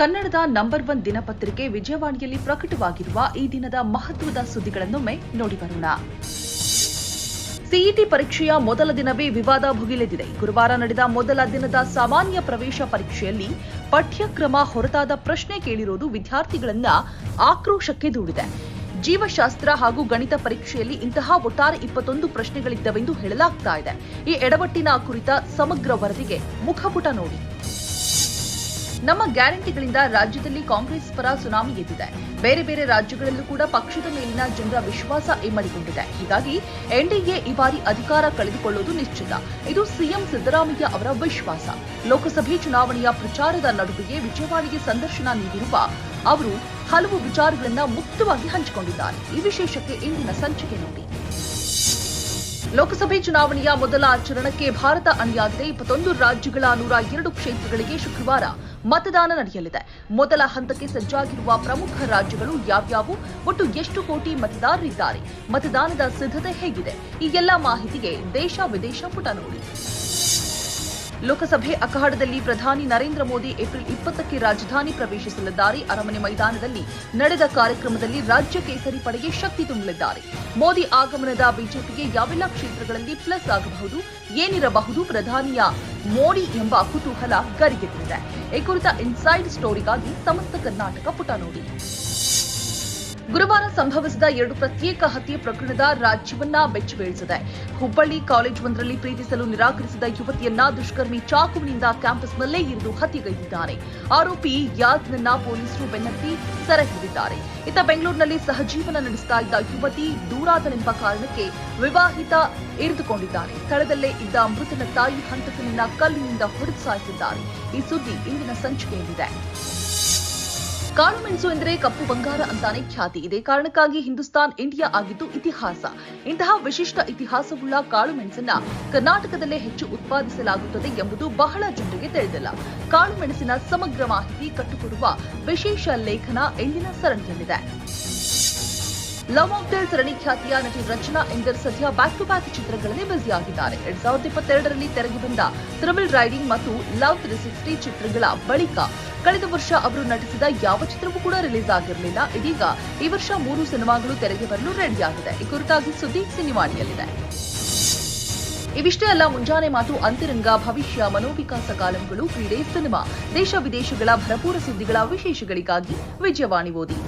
ಕನ್ನಡದ number one ದಿನಪತ್ರಿಕೆ ವಿಜಯವಾಣಿಯಲ್ಲಿ ಪ್ರಕಟವಾಗಿರುವ ಈ ದಿನದ ಮಹತ್ವದ ಸುದ್ದಿಗಳನ್ನೊಮ್ಮೆ ನೋಡಿ ಬರೋಣ. ಸಿಇಟಿ ಪರೀಕ್ಷೆಯ ಮೊದಲ ದಿನವೇ ವಿವಾದ ಭುಗಿಲೆದಿದೆ. ಗುರುವಾರ ನಡೆದ ಮೊದಲ ದಿನದ ಸಾಮಾನ್ಯ ಪ್ರವೇಶ ಪರೀಕ್ಷೆಯಲ್ಲಿ ಪಠ್ಯಕ್ರಮ ಹೊರತಾದ ಪ್ರಶ್ನೆ ಕೇಳಿರುವುದು ವಿದ್ಯಾರ್ಥಿಗಳನ್ನ ಆಕ್ರೋಶಕ್ಕೆ ದೂಡಿದೆ. ಜೀವಶಾಸ್ತ್ರ ಹಾಗೂ ಗಣಿತ ಪರೀಕ್ಷೆಯಲ್ಲಿ ಇಂತಹ ಒಟ್ಟಾರೆ ಇಪ್ಪತ್ತೊಂದು ಪ್ರಶ್ನೆಗಳಿದ್ದವೆಂದು ಹೇಳಲಾಗ್ತಾ ಇದೆ. ಈ ಎಡವಟ್ಟಿನ ಕುರಿತ ಸಮಗ್ರ ವರದಿಗೆ ಮುಖಪುಟ ನೋಡಿ. ನಮ್ಮ ಗ್ಯಾರಂಟಿಗಳಿಂದ ರಾಜ್ಯದಲ್ಲಿ ಕಾಂಗ್ರೆಸ್ ಪರ ಸುನಾಮಿ ಎದ್ದಿದೆ. ಬೇರೆ ಬೇರೆ ರಾಜ್ಯಗಳಲ್ಲೂ ಕೂಡ ಪಕ್ಷದ ಮೇಲಿನ ಜನರ ವಿಶ್ವಾಸ ಇಮ್ಮಡಿಗೊಂಡಿದೆ. ಹೀಗಾಗಿ ಎನ್ಡಿಎ ಈ ಬಾರಿ ಅಧಿಕಾರ ಕಳೆದುಕೊಳ್ಳುವುದು ನಿಶ್ಚಿತ. ಇದು ಸಿಎಂ ಸಿದ್ದರಾಮಯ್ಯ ಅವರ ವಿಶ್ವಾಸ. ಲೋಕಸಭೆ ಚುನಾವಣೆಯ ಪ್ರಚಾರದ ನಡುವೆಯೇ ವಿಜಯವಾಣಿಗೆ ಸಂದರ್ಶನ ನೀಡಿರುವ ಅವರು ಹಲವು ವಿಚಾರಗಳನ್ನ ಮುಕ್ತವಾಗಿ ಹಂಚಿಕೊಂಡಿದ್ದಾರೆ. ಈ ವಿಶೇಷಕ್ಕೆ ಇಂದಿನ ಸಂಚಿಕೆ ನೋಡಿ. ಲೋಕಸಭೆ ಚುನಾವಣೆಯ ಮೊದಲ ಚರಣಕ್ಕೆ ಭಾರತ ಅಣಿಯಾಗಿದೆ ಇಪ್ಪತ್ತೊಂದು ರಾಜ್ಯಗಳ ನೂರ ಎರಡು ಕ್ಷೇತ್ರಗಳಿಗೆ ಶುಕ್ರವಾರ ಮತದಾನ ನಡೆಯಲಿದೆ. ಮೊದಲ ಹಂತಕ್ಕೆ ಸಜ್ಜಾಗಿರುವ ಪ್ರಮುಖ ರಾಜ್ಯಗಳು ಯಾವ್ಯಾವು? ಒಟ್ಟು ಎಷ್ಟು ಕೋಟಿ ಮತದಾರರಿದ್ದಾರೆ? ಮತದಾನದ ಸಿದ್ಧತೆ ಹೇಗಿದೆ? ಈ ಎಲ್ಲ ಮಾಹಿತಿಗೆ ದೇಶ ವಿದೇಶ ಪುಟ ನೋಡಿ. ಲೋಕಸಭೆ ಅಖಾಡದಲ್ಲಿ ಪ್ರಧಾನಿ ನರೇಂದ್ರ ಮೋದಿ ಏಪ್ರಿಲ್ ಇಪ್ಪತ್ತಕ್ಕೆ ರಾಜಧಾನಿ ಪ್ರವೇಶಿಸಲಿದ್ದಾರೆ. ಅರಮನೆ ಮೈದಾನದಲ್ಲಿ ನಡೆದ ಕಾರ್ಯಕ್ರಮದಲ್ಲಿ ರಾಜ್ಯ ಕೇಸರಿ ಪಡೆಗೆ ಶಕ್ತಿ ತುಂಬಲಿದ್ದಾರೆ. ಮೋದಿ ಆಗಮನದ ಬಿಜೆಪಿಗೆ ಯಾವೆಲ್ಲ ಕ್ಷೇತ್ರಗಳಲ್ಲಿ ಪ್ಲಸ್ ಆಗಬಹುದು, ಏನಿರಬಹುದು ಪ್ರಧಾನಿಯ ಮೋಡಿ ಎಂಬ ಕುತೂಹಲ ಗರಿಗೆದ್ದಿದೆ. ಈ ಕುರಿತ ಇನ್ಸೈಡ್ ಸ್ಟೋರಿಗಾಗಿ ಸಮಸ್ತ ಕರ್ನಾಟಕ ಪುಟ ನೋಡಿ. ಗುರುವಾರ ಸಂಭವಿಸಿದ ಎರಡು ಪ್ರತ್ಯೇಕ ಹತ್ಯೆ ಪ್ರಕರಣದ ರಾಜ್ಯವನ್ನ ಬೆಚ್ಚಬೀಳಿಸಿದೆ. ಹುಬ್ಬಳ್ಳಿ ಕಾಲೇಜ್ ಒಂದರಲ್ಲಿ ಪ್ರೀತಿಸಲು ನಿರಾಕರಿಸಿದ ಯುವತಿಯನ್ನ ದುಷ್ಕರ್ಮಿ ಚಾಕುವಿನಿಂದ ಕ್ಯಾಂಪಸ್ನಲ್ಲೇ ಇರಿದು ಹತ್ಯೆಗೈದಿದ್ದಾನೆ. ಆರೋಪಿ ಯಾದ್ನನ್ನ ಪೊಲೀಸರು ಬೆನ್ನತ್ತಿ ಸೆರೆ ಹಿಡಿದಿದ್ದಾರೆ. ಇತ್ತ ಬೆಂಗಳೂರಿನಲ್ಲಿ ಸಹಜೀವನ ನಡೆಸ್ತಾ ಇದ್ದ ಯುವತಿ ದೂರಾದನೆಂಬ ಕಾರಣಕ್ಕೆ ವಿವಾಹಿತ ಇರಿದುಕೊಂಡಿದ್ದಾನೆ. ಸ್ಥಳದಲ್ಲೇ ಇದ್ದ ಮೃತನ ತಾಯಿ ಹಂತಕನನ್ನ ಕಲ್ಲಿನಿಂದ ಹೊಡೆದು ಸಾಯಿಸಿದ್ದಾರೆ. ಈ ಸುದ್ದಿ ಇಂದಿನ ಸಂಚಿಕೆಯಲ್ಲಿದೆ. ಕಾಳು ಮೆಣಸು ಎಂದರೆ ಕಪ್ಪು ಬಂಗಾರ ಅಂತಾನೆ ಖ್ಯಾತಿ. ಇದೆ ಕಾರಣಕ್ಕಾಗಿ ಹಿಂದೂಸ್ತಾನ್ ಇಂಡಿಯಾ ಆಗಿದ್ದು ಇತಿಹಾಸ. ಇಂತಹ ವಿಶಿಷ್ಟ ಇತಿಹಾಸವುಳ್ಳ ಕಾಳು ಮೆಣಸನ್ನ ಕರ್ನಾಟಕದಲ್ಲೇ ಹೆಚ್ಚು ಉತ್ಪಾದಿಸಲಾಗುತ್ತದೆ ಎಂಬುದು ಬಹಳ ಜನರಿಗೆ ತಿಳಿದಿಲ್ಲ. ಕಾಳು ಮೆಣಸಿನ ಸಮಗ್ರ ಮಾಹಿತಿ ಕಟ್ಟುಕೊಡುವ ವಿಶೇಷ ಲೇಖನ ಇಂದಿನ ಸರಣಿಯಲ್ಲಿದೆ. ಲವ್ ಆಫ್ ಮಾಕ್ಟೇಲ್ ಸರಣಿ ಖ್ಯಾತಿಯ ನಟಿ ರಚನಾ ಇಂದರ್ ಸದ್ಯ ಬ್ಯಾಕ್ ಟು ಬ್ಯಾಕ್ ಚಿತ್ರಗಳಲ್ಲಿ ಬ್ಯುಸಿಯಾಗಿದ್ದಾರೆ ಎರಡ್ ಸಾವಿರದ ಇಪ್ಪತ್ತೆರಡರಲ್ಲಿ ತೆರೆಗೆ ಬಂದ ತ್ರಿಬಲ್ ರೈಡಿಂಗ್ ಮತ್ತು ಲವ್ ತ್ರೀ ಸಿಕ್ಸ್ಟಿ ಚಿತ್ರಗಳ ಬಳಿಕ ಕಳೆದ ವರ್ಷ ಅವರು ನಟಿಸಿದ ಯಾವ ಚಿತ್ರವೂ ಕೂಡ ರಿಲೀಸ್ ಆಗಿರಲಿಲ್ಲ. ಇದೀಗ ಈ ವರ್ಷ ಮೂರು ಸಿನಿಮಾಗಳು ತೆರೆಗೆ ಬರಲು ರೆಡಿಯಾಗಿದೆ ಈ ಕುರಿತಾಗಿ ಸುದ್ದಿ ಸಿನಿಮಾಣಿಯಲ್ಲಿದೆ. ಇವಿಷ್ಟೇ ಅಲ್ಲ, ಮುಂಜಾನೆ ಮಾತು ಅಂತಿರಂಗ, ಭವಿಷ್ಯ, ಮನೋವಿಕಾಸ ಕಾಲಂಗಳು, ಕ್ರೀಡೆ, ಸಿನಿಮಾ, ದೇಶ ವಿದೇಶಗಳ ಭರಪೂರ ಸುದ್ದಿಗಳ ವಿಶೇಷಗಳಿಗಾಗಿ ವಿಜಯವಾಣಿ ಓದಿ.